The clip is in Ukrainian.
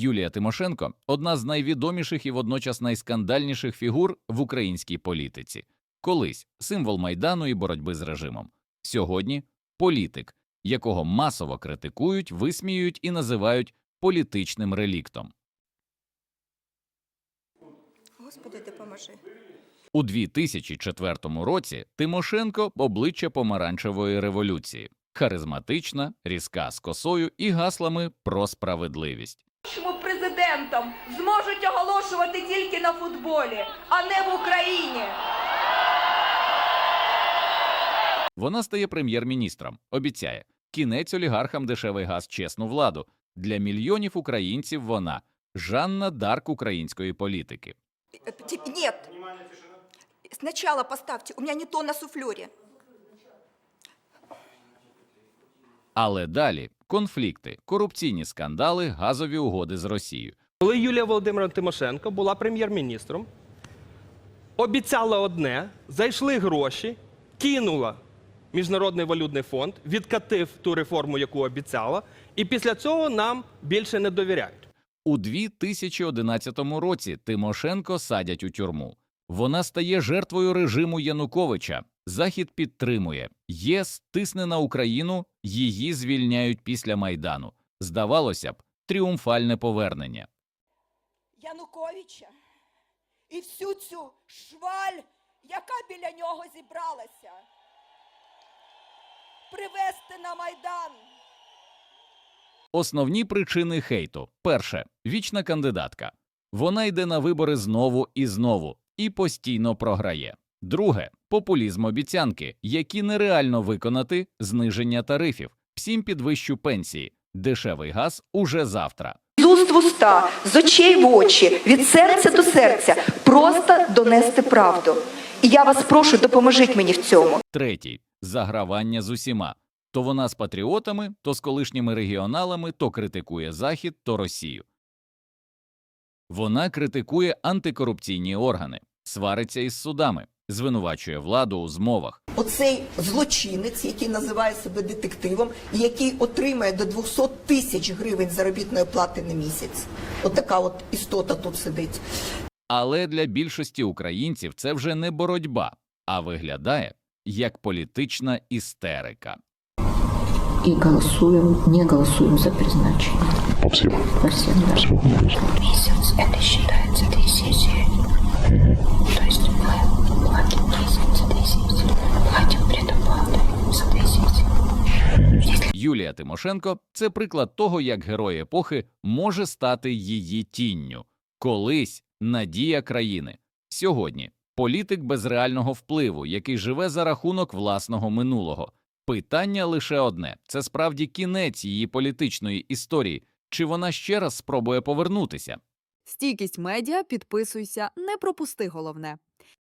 Юлія Тимошенко одна з найвідоміших і водночас найскандальніших фігур в українській політиці. Колись символ майдану і боротьби з режимом. Сьогодні політик, якого масово критикують, висміюють і називають політичним реліктом. Господи, допоможи. У 2004 році Тимошенко обличчя помаранчевої революції, харизматична, різка з косою і гаслами про справедливість. Нашому президентом зможуть оголошувати тільки на футболі, а не в Україні. Вона стає прем'єр-міністром, обіцяє кінець олігархам дешевий газ, чесну владу. Для мільйонів українців вона Жанна Дарк української політики. Те- Нет. Сначала поставьте. У меня не то на суфлере. Але далі конфлікти, корупційні скандали, газові угоди з Росією. Коли Юлія Володимирівна Тимошенко була прем'єр-міністром, обіцяла одне, зайшли гроші, кинула Міжнародний валютний фонд, відкатив ту реформу, яку обіцяла, і після цього нам більше не довіряють. У 2011 році Тимошенко садять у тюрму. Вона стає жертвою режиму Януковича. Захід підтримує. ЄС тисне на Україну, її звільняють після Майдану. Здавалося б, тріумфальне повернення. Януковича і всю цю шваль, яка біля нього зібралася. Привести на Майдан. Основні причини хейту: перше вічна кандидатка. Вона йде на вибори знову і знову і постійно програє. Друге популізм обіцянки, які нереально виконати, зниження тарифів, всім підвищу пенсії, дешевий газ уже завтра. З уст в уста, з очей в очі, від серця до серця. Просто донести правду. І я вас прошу, допоможіть мені в цьому. Третій загравання з усіма. То вона з патріотами, то з колишніми регіоналами, то критикує Захід, то Росію. Вона критикує антикорупційні органи, свариться із судами, звинувачує владу у змовах. Оцей злочинець, який називає себе детективом, і який отримає до 200 тисяч гривень заробітної плати на місяць. От така от істота тут сидить. Але для більшості українців це вже не боротьба, а виглядає як політична істерика. и голосуем, не голосуем за призначение. По всем. По да. Это считается две сессии. То Юлія Тимошенко це приклад того, як герой епохи може стати її тінню. Колись надія країни. Сьогодні політик без реального впливу, який живе за рахунок власного минулого. Питання лише одне: це справді кінець її політичної історії, чи вона ще раз спробує повернутися? Стійкість медіа, підписуйся, не пропусти головне.